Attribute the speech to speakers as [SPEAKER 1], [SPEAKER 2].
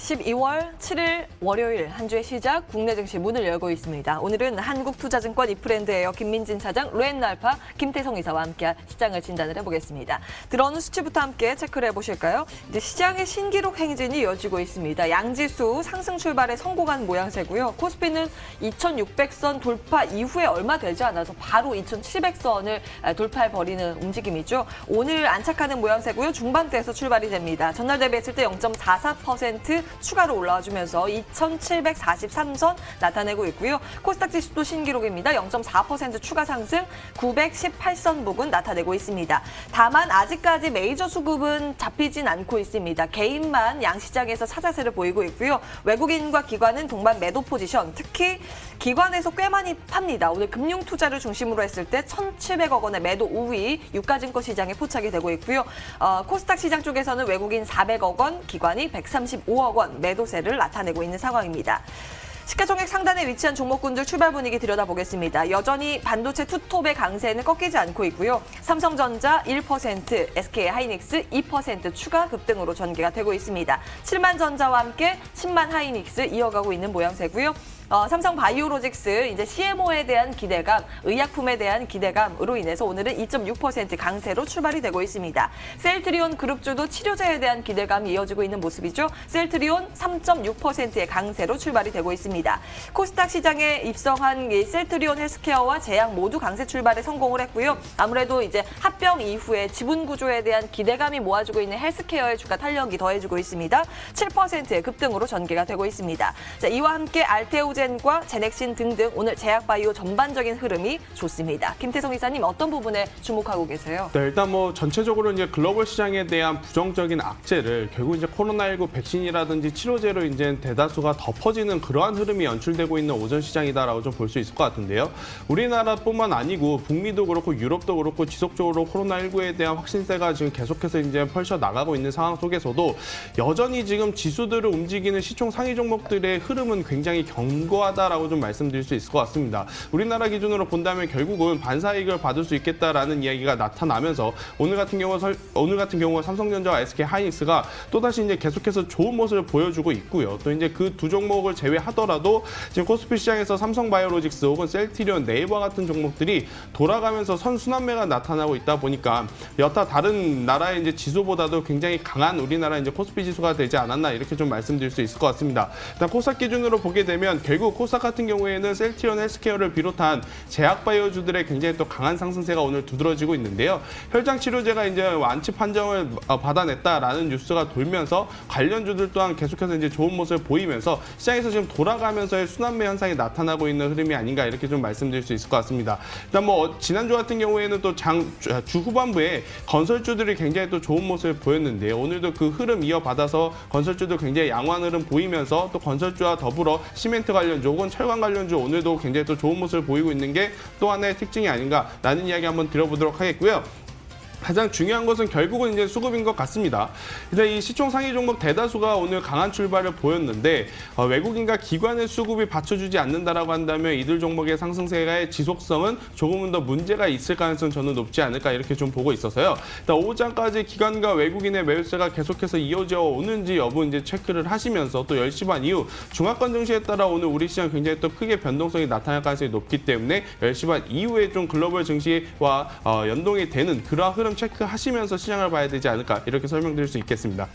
[SPEAKER 1] 12월 7일 월요일 한 주의 시작 국내 증시 문을 열고 있습니다. 오늘은 한국투자증권 이프랜드에어 김민진 차장, 루엔 날파 김태성 이사와 함께 시장을 진단을 해보겠습니다. 들어오는 수치부터 함께 체크를 해보실까요? 이제 시장의 신기록 행진이 이어지고 있습니다. 양지수 상승 출발에 성공한 모양새고요. 코스피는 2,600선 돌파 이후에 얼마 되지 않아서 바로 2,700선을 돌파해 버리는 움직임이죠. 오늘 안착하는 모양새고요. 중반대에서 출발이 됩니다. 전날 대비했을 때 0.44% 추가로 올라와 주면서 2,743선 나타내고 있고요. 코스닥 지수도 신기록입니다. 0.4% 추가 상승 918선 부근 나타내고 있습니다. 다만 아직까지 메이저 수급은 잡히진 않고 있습니다. 개인만 양시장에서 차자세를 보이고 있고요. 외국인과 기관은 동반 매도 포지션, 특히 기관에서 꽤 많이 팝니다. 오늘 금융 투자를 중심으로 했을 때 1,700억 원의 매도 우위 유가증권 시장에 포착이 되고 있고요. 어, 코스닥 시장 쪽에서는 외국인 400억 원, 기관이 135억 원 매도세를 나타내고 있는 상황입니다. 시가총액 상단에 위치한 종목군들 출발 분위기 들여다보겠습니다. 여전히 반도체 투톱의 강세는 꺾이지 않고 있고요. 삼성전자 1%, SK 하이닉스 2% 추가 급등으로 전개가 되고 있습니다. 7만 전자와 함께 10만 하이닉스 이어가고 있는 모양새고요. 어, 삼성 바이오로직스 이제 CMO에 대한 기대감, 의약품에 대한 기대감으로 인해서 오늘은 2.6% 강세로 출발이 되고 있습니다. 셀트리온 그룹주도 치료제에 대한 기대감이 이어지고 있는 모습이죠. 셀트리온 3.6%의 강세로 출발이 되고 있습니다. 코스닥 시장에 입성한 이 셀트리온 헬스케어와 제약 모두 강세 출발에 성공을 했고요. 아무래도 이제 합병 이후에 지분 구조에 대한 기대감이 모아지고 있는 헬스케어의 주가 탄력이 더해지고 있습니다. 7%의 급등으로 전개가 되고 있습니다. 자, 이와 함께 알테오 젠과 제넥신 등등 오늘 제약바이오 전반적인 흐름이 좋습니다. 김태성 이사님 어떤 부분에 주목하고 계세요?
[SPEAKER 2] 네, 일단 뭐 전체적으로 이제 글로벌 시장에 대한 부정적인 악재를 결국 이제 코로나19 백신이라든지 치료제로 이제 대다수가 덮어지는 그러한 흐름이 연출되고 있는 오전 시장이다라고 좀 볼 수 있을 것 같은데요. 우리나라뿐만 아니고 북미도 그렇고 유럽도 그렇고 지속적으로 코로나19에 대한 확진세가 지금 계속해서 이제 펼쳐 나가고 있는 상황 속에서도 여전히 지금 지수들을 움직이는 시총 상위 종목들의 흐름은 굉장히 견고 하다라고 좀 말씀드릴 수 있을 것 같습니다. 우리나라 기준으로 본다면 결국은 반사 이익을 받을 수 있겠다라는 이야기가 나타나면서 오늘 같은 경우 설- 오늘 같은 경우 삼성전자와 SK 하이닉스가 또 다시 이제 계속해서 좋은 모습을 보여주고 있고요. 또 이제 그 두 종목을 제외하더라도 지금 코스피 시장에서 삼성바이오로직스 혹은 셀티리온 네이버 같은 종목들이 돌아가면서 선순환매가 나타나고 있다 보니까 여타 다른 나라의 이제 지수보다도 굉장히 강한 우리나라 이제 코스피 지수가 되지 않았나 이렇게 좀 말씀드릴 수 있을 것 같습니다. 일단 코스닥 기준으로 보게 되면 결국 코스닥 같은 경우에는 셀티리온 헬스케어를 비롯한 제약 바이오주들의 굉장히 또 강한 상승세가 오늘 두드러지고 있는데요. 혈장 치료제가 이제 완치 판정을 어, 받아냈다라는 뉴스가 돌면서 관련주들 또한 계속해서 이제 좋은 모습을 보이면서 시장에서 지금 돌아가면서의 순환매 현상이 나타나고 있는 흐름이 아닌가 이렇게 좀 말씀드릴 수 있을 것 같습니다. 일단 뭐 어, 지난주 같은 경우에는 또 장 주 후반부에 건설주들이 굉장히 또 좋은 모습을 보였는데요. 오늘도 그 흐름 이어받아서 건설주도 굉장히 양호한 흐름 보이면서 또 건설주와 더불어 시멘트 관련주 혹은 철강 관련주 오늘도 굉장히 또 좋은 모습을 보이고 있는 게 또 하나의 특징이 아닌가라는 이야기 한번 들어보도록 하겠고요. 가장 중요한 것은 결국은 이제 수급인 것 같습니다. 일단 이 시총 상위 종목 대다수가 오늘 강한 출발을 보였는데 어, 외국인과 기관의 수급이 받쳐주지 않는다라고 한다면 이들 종목의 상승세의 지속성은 조금은 더 문제가 있을 가능성 저는 높지 않을까 이렇게 좀 보고 있어서요. 일단 오후장까지 기관과 외국인의 매수세가 계속해서 이어져 오는지 여부 이제 체크를 하시면서 또 10시 반 이후 중화권 증시에 따라 오늘 우리 시장 굉장히 또 크게 변동성이 나타날 가능성이 높기 때문에 10시 반 이후에 좀 글로벌 증시와 어, 연동이 되는 그러한 흐름 체크하시면서 시장을 봐야 되지 않을까 이렇게 설명드릴 수 있겠습니다.